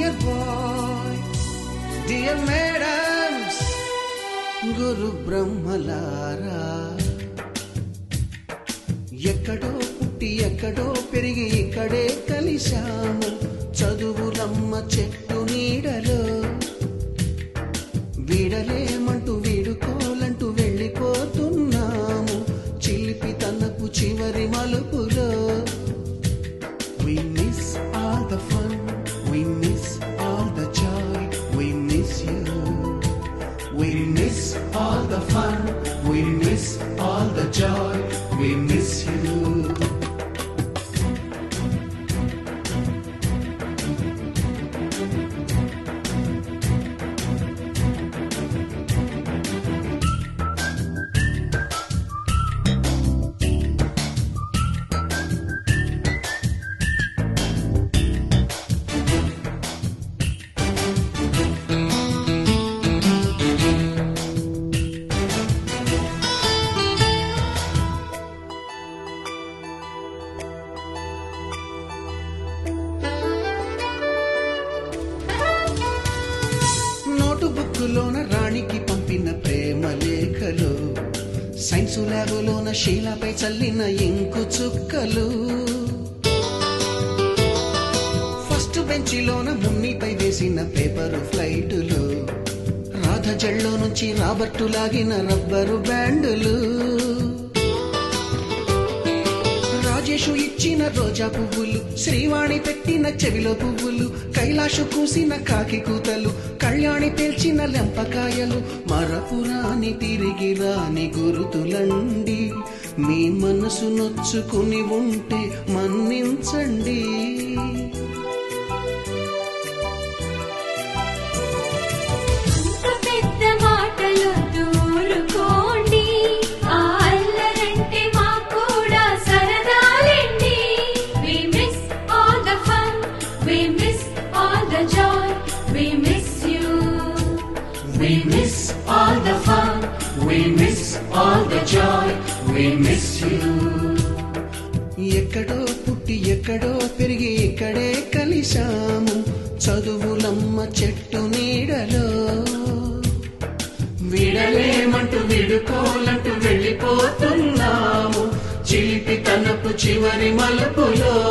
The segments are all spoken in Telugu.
dear boy, dear madams, Guru Brahmalara. ఎక్కడో పుట్టి ఎక్కడో పెరిగి ఇక్కడే కలిశాము చదువులమ్మ చెట్టు We miss all the fun, బుక్కులోన రాణికి పంపిన ప్రేమ లేఖలు సైన్సు ల్యాబులోన శీలపై చల్లిన ఇంకు చుక్కలు. ఫస్ట్ బెంచిలోన మున్నిపై వేసిన పేపరు ఫ్లైటులు రాధ జల్లో నుంచి రాబట్టు లాగిన రబ్బరు బ్యాండులు. రాజేషు ఇచ్చిన రోజా పువ్వులు శ్రీవాణి పెట్టిన చెవిలో పువ్వులు కైలాష కూసిన కాకి కూతలు కళ్యాణి తెల్చిన లెంపకాయలు మరపురాని తిరిగి రాని గురుతులండి. మీ మనసు నొచ్చుకుని ఉంటే మన్నించండి. Miss all the joy, we miss you. ఎక్కడో పుట్టి ఎక్కడో పెరిగి ఇక్కడే కలిశాము. చదువులమ్మ చెట్టు నీడలో. విడలేమంటూ విడుకోలంటూ వెళ్ళిపోతున్నాము. చిలిపి తనపు చివరి మలుపులో.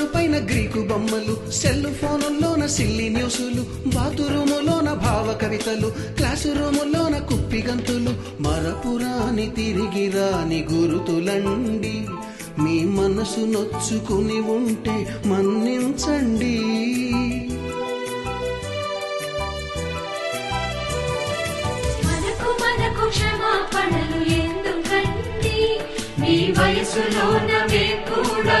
బ్లాక్ పైన గ్రీకు బొమ్మలు సెల్ ఫోనుల్లోన సిల్లి న్యూసులు బాతురూములోన భావ కవితలు క్లాసు రూములోన కుప్పి గంతులు మరపురాని తిరిగి రాని గురుతులండి. మీ మనసు నొచ్చుకుని ఉంటే మన్నించండి. మనకు మనకు క్షమాపణలు ఎందుకండి? మీ వయసులోన మేము కూడా